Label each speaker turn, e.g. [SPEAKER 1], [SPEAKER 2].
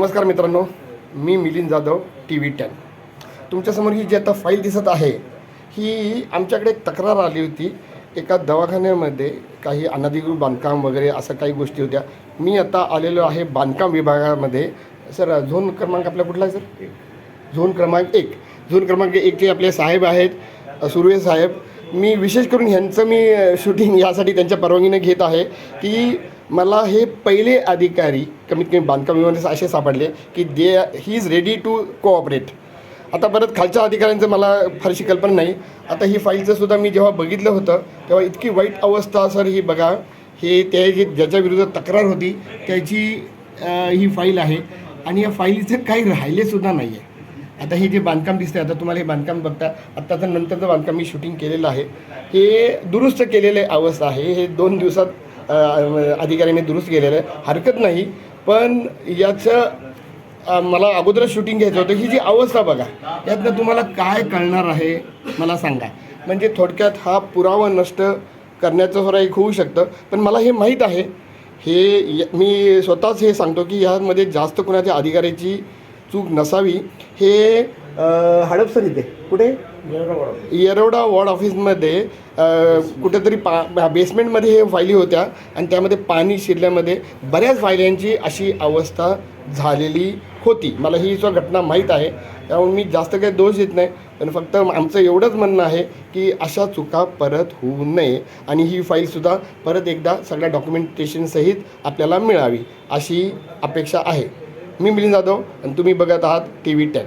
[SPEAKER 1] नमस्कार मित्रांनो मी Milind Jadhav T V ten. तुमच्यासमोर ही जी आता फाईल दिसत आहे ही आमच्याकडे एक तक्रार आली होती. एका दवाखान्यामध्ये काही अनधिकृत बांधकाम वगैरे असं काही गोष्टी होत्या. मी आता आलेलो आहे बांधकाम विभागामध्ये. सर झोन क्रमांक आपला कुठला आहे सर? झोन क्रमांक एक. झोन क्रमांक एकचे आपले साहेब आहेत सुर्वे साहेब. मी विशेष करून ह्यांचं मी शूटिंग यासाठी त्यांच्या परवानगीने घेत आहे की मला हे पहिले अधिकारी कमीत कमी बांधकाम विभागाचे असे सापडले की they he is ready to cooperate आता परत खालच्या अधिकाऱ्यांचं मला फारशी कल्पना नाही. आता ही फाईलचं सुद्धा मी जेव्हा बघितलं होतं तेव्हा इतकी वाईट अवस्था सर ही बघा. हे त्या जे ज्याच्या विरुद्ध तक्रार होती त्याची ही फाईल आहे. आणि या फाईलीचं काही राहिलेसुद्धा नाही आहे आता हे जे बांधकाम दिसतं आहे आता तुम्हाला हे बांधकाम बघता आत्ताचं नंतरचं बांधकाम मी शूटिंग केलेलं आहे. हे दुरुस्त केलेले अवस्था आहे. हे दोन दिवसात अधिकाऱ्यांनी दुरुस्त केलेलं आहे. हरकत नाही. पण याचं मला अगोदरच शूटिंग घ्यायचं होतं. ही जी अवस्था बघा यातनं तुम्हाला काय कळणार आहे मला सांगा. म्हणजे थोडक्यात हा पुरावा नष्ट करण्याचं सुद्धा एक होऊ शकतं. पण मला हे माहीत आहे हे य- मी स्वतःच हे सांगतो की यामध्ये जास्त कोणाच्या अधिकाऱ्याची चूक नसावी. हे हडपसर इथे कुठे? येरवडा वॉर्ड ऑफिसमध्ये कुठेतरी पा बेसमेंटमध्ये हे फायली होत्या आणि त्यामध्ये पाणी शिरल्यामध्ये बऱ्याच फायल्यांची अशी अवस्था झालेली होती. मला ही सुद्धा घटना माहीत आहे. त्यामुळे मी जास्त काही दोष देत नाही. पण फक्त आमचं एवढंच म्हणणं आहे की अशा चुका परत होऊ नये आणि ही फाईलसुद्धा परत एकदा सगळ्या डॉक्युमेंटेशनसहित आपल्याला मिळावी अशी अपेक्षा आहे. मी मिलिंद जाधव आणि तुम्ही बघत आहात टी व्ही टेन.